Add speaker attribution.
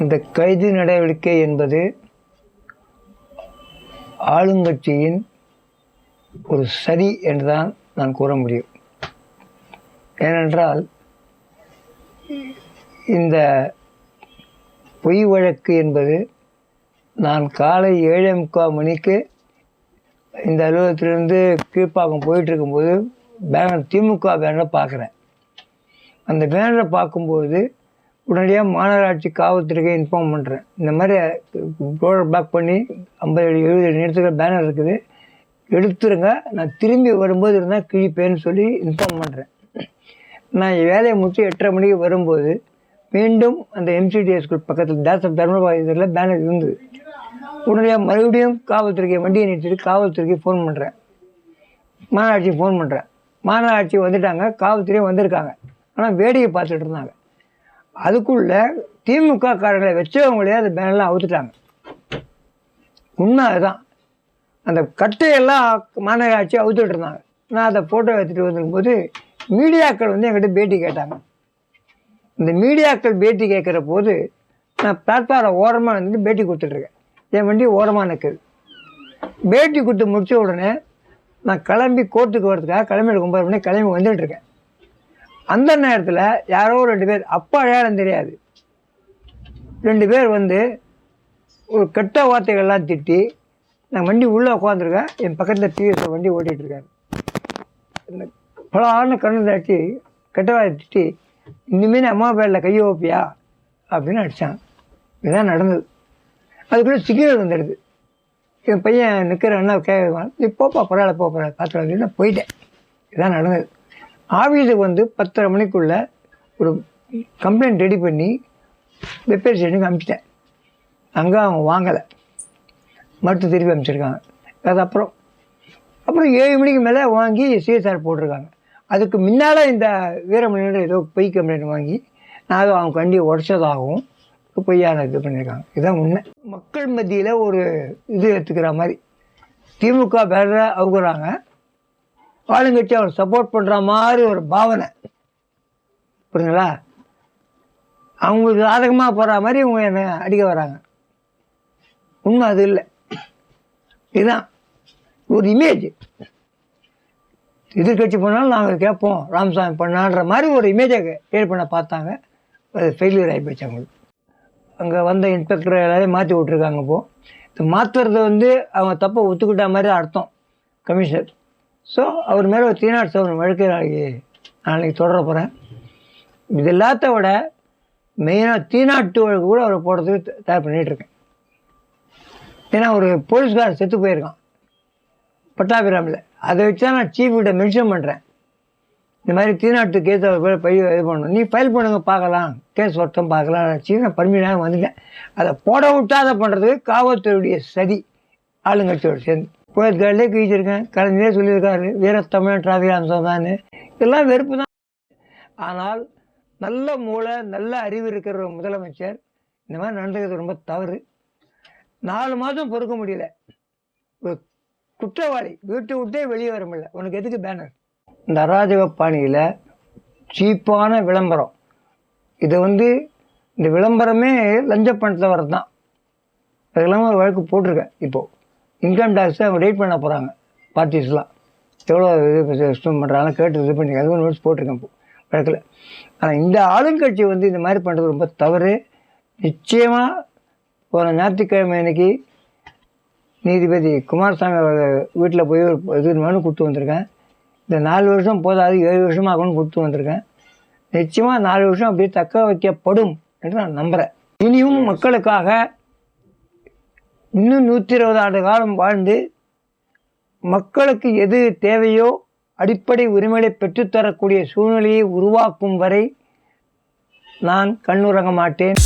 Speaker 1: இந்த கைது நடவடிக்கை என்பது ஆளுங்கட்சியின் ஒரு சதி என்றுதான் நான் கூற முடியும். ஏனென்றால் இந்த பொய் வழக்கு என்பது நான் காலை ஏழே முக்கால் மணிக்கு இந்த அலுவலகத்திலிருந்து கீழ்ப்பாக்கம் போயிட்டு இருக்கும்போது பேனர் திமுக பேனரை பார்க்குறேன். அந்த பேனரை பார்க்கும்போது உடனடியாக மாநகராட்சி காவல்துறைக்கு இன்ஃபார்ம் பண்ணுறேன் இந்த மாதிரி ரோடை பிளாக் பண்ணி ஐம்பது அடி எழுபது அடி நேரத்துக்கு பேனர் இருக்குது. எடுத்துருங்க. நான் திரும்பி வரும்போது இருந்தால் கிழிப்பேன்னு சொல்லி இன்ஃபார்ம் பண்ணுறேன் நான் வேலையை முடிச்சு எட்டரை மணிக்கு வரும்போது மீண்டும் அந்த எம்சிடிஎஸ் ஸ்கூல் பக்கத்தில் தாசப் தர்மபாய் இதில் பேனர் இருந்தது. உடனடியாக மறுபடியும் காவல்துறைக்கு வண்டியை நிறுத்திட்டு காவல்துறைக்கு ஃபோன் பண்ணுறேன் மாநகராட்சிக்கு ஃபோன் பண்ணுறேன் மாநகராட்சி வந்துட்டாங்க காவல்துறையும் வந்திருக்காங்க. ஆனால் வேடிக்கை பார்த்துட்டு இருந்தாங்க. அதுக்குள்ளே திமுக காரங்களை வச்சவங்களே அந்த பேனெல்லாம் அவுத்துட்டாங்க. உண்மை அதுதான் அந்த கட்டையெல்லாம் மாநகராட்சி அவுத்துட்டு இருந்தாங்க. நான் அதை ஃபோட்டோ எடுத்துகிட்டு வந்திருக்கும்போது மீடியாக்கள் வந்து என்கிட்ட பேட்டி கேட்டாங்க. இந்த மீடியாக்கள் பேட்டி கேட்குற போது நான் பிளாட்ஃபாரம் ஓரமாக வந்துட்டு பேட்டி கொடுத்துட்ருக்கேன் என் வண்டி ஓரமாக நிற்குது பேட்டி கொடுத்து முடித்த உடனே நான் கிளம்பி கோர்ட்டுக்கு வரதுக்காக கிளம்பி ஒன்பது மணி கிளம்பி வந்துட்டுருக்கேன் அந்த நேரத்தில் யாரோ ரெண்டு பேர் அப்பா யாரும் தெரியாது. ரெண்டு பேர் வந்து ஒரு கெட்ட வார்த்தைகள்லாம் திட்டி நான் வண்டி உள்ளே உட்காந்துருக்கேன் என் பக்கத்தில் டிவிஎஸ் வண்டி ஓட்டிகிட்டு இருக்காரு இந்த கண்ணு தாட்டி கெட்ட வார்த்தை திட்டி இனிமேல் அம்மா பேரில் கையை ஓப்பியா அப்படின்னு அடித்தான் இதுதான் நடந்தது. அதுக்குள்ளே சிக்னல் வந்துடுது. என் பையன் நிற்கிறேன்னா கேட்குவான் நீ போப்பா பரவாயில்ல போ பரவாயில்ல பார்த்துக்கலாம் நான் போயிட்டேன். இதான் நடந்தது. ஆஃபீஸு வந்து பத்தரை மணிக்குள்ளே ஒரு கம்ப்ளைண்ட் ரெடி பண்ணி வெப்பேர் ஸ்டேஷனுக்கு அனுப்பிச்சிட்டேன் அங்கே அவங்க வாங்கலை. மறுத்து திருப்பி அனுப்பிச்சிருக்காங்க அது அப்புறம் அப்புறம் ஏழு மணிக்கு மேலே வாங்கி சிஎஸ்ஆர் போட்டிருக்காங்க. அதுக்கு முன்னால் இந்த வீரமணியோட ஏதோ பொய் கம்ப்ளைண்ட் வாங்கி நான் அதை அவங்க வண்டியை உடச்சதாகவும் பொய்யான இது பண்ணியிருக்காங்க. இதுதான் உண்மை. மக்கள் மத்தியில் ஒரு இது எடுத்துக்கிற மாதிரி. திமுக வேற அவுக்குறாங்க ஆளுங்கட்சி அவர் சப்போர்ட் பண்ணுற மாதிரி ஒரு பாவனை. புரியுங்களா அவங்களுக்கு சாதகமாக போகிற மாதிரி இவங்க என்னை அடிக்க வராங்க. உண்மை அது இல்லை. இதுதான் ஒரு இமேஜ் எதிர்கட்சி பண்ணாலும் நாங்கள் கேட்போம். ராமசாமி பண்ணான்ற மாதிரி ஒரு இமேஜை கிரியேட் பண்ண பார்த்தாங்க. அது ஃபெயிலியர் ஆகி போச்சு அவங்களுக்கு. அங்கே வந்த இன்ஸ்பெக்டர் எல்லாரையும் மாற்றி விட்ருக்காங்க இப்போது இது மாற்றுறது வந்து அவங்க தப்பை ஒத்துக்கிட்ட மாதிரி அர்த்தம் கமிஷனர் ஸோ அவர் மேலே ஒரு தீநாட் செவன் வழக்கு நாளைக்கு நாளைக்கு தொடர போகிறேன் இது எல்லாத்த விட மெயினாக தீநாட்டு வழக்கு கூட அவர் போடுறதுக்கு தயார் பண்ணிகிட்ருக்கேன் ஏன்னா ஒரு போலீஸ்காரர் செத்து போயிருக்கான். பட்டாபிராமில். அதை வச்சு தான் நான் சீஃப் கிட்ட மென்ஷன் பண்ணுறேன் இந்த மாதிரி திருநாட்டு கேஸ் அவர் இது பண்ணணும். நீ ஃபைல் பண்ணுங்க பார்க்கலாம். கேஸ் ஒருத்தம் பார்க்கலாம். சீஃப் பர்மினாக பர்மிஷனாக வந்துட்டேன். அதை போட விட்டாத பண்ணுறதுக்கு காவல்துறையுடைய சதி. ஆளுங்கட்சியோடு சேர்ந்து கோயத்கார்டிலே கீச்சிருக்கேன் கலைஞரே சொல்லியிருக்காரு. வீரர் தமிழன் டிராஃபிக் அம்சம் தான் இதெல்லாம் வெறுப்பு தான். ஆனால் நல்ல மூளை நல்ல அறிவு இருக்கிற ஒரு முதலமைச்சர் இந்த மாதிரி நடந்துக்கிறது ரொம்ப தவறு. நாலு மாதம் பொறுக்க முடியல. ஒரு குற்றவாளி. வீட்டை விட்டே வெளியே வர முடியல. உனக்கு எதுக்கு பேனர் இந்த அராஜக பாணியில் சீப்பான விளம்பரம். இது வந்து இந்த விளம்பரமே லஞ்ச பணத்தில் வரது தான் அதுக்கெல்லாம் ஒரு வழக்கு போட்டிருக்கேன் இப்போது இன்கம் டேக்ஸை அவங்க ரேட் பண்ண போகிறாங்க பார்ட்டிஸ்லாம் எவ்வளோ இது ஸ்டம் பண்ணுறாங்க கேட்டு இது பண்ணி அதுவும் நோட்ஸ் போட்டிருக்கேன் இப்போ வழக்கில். ஆனால் இந்த ஆளுங்கட்சி வந்து இந்த மாதிரி பண்ணுறது ரொம்ப தவறு. நிச்சயமாக போன ஞாயிற்றுக்கிழமை அன்னைக்கு நீதிபதி குமாரசாமி அவர் வீட்டில் போய் ஒரு இது மனு கொடுத்து வந்திருக்கேன். இந்த நாலு வருஷம் போதாது ஏழு வருஷமாக ஆகணும்னு கொடுத்து வந்திருக்கேன். நிச்சயமாக நாலு வருஷம் அப்படியே தக்க வைக்கப்படும் என்று நான் நம்புகிறேன் இனியும் மக்களுக்காக இன்னும் நூற்றி இருபது ஆண்டு காலம் வாழ்ந்து மக்களுக்கு எது தேவையோ அடிப்படை உரிமைகளை பெற்றுத்தரக்கூடிய சூழ்நிலையை உருவாக்கும் வரை நான் கண்ணுறங்க மாட்டேன்.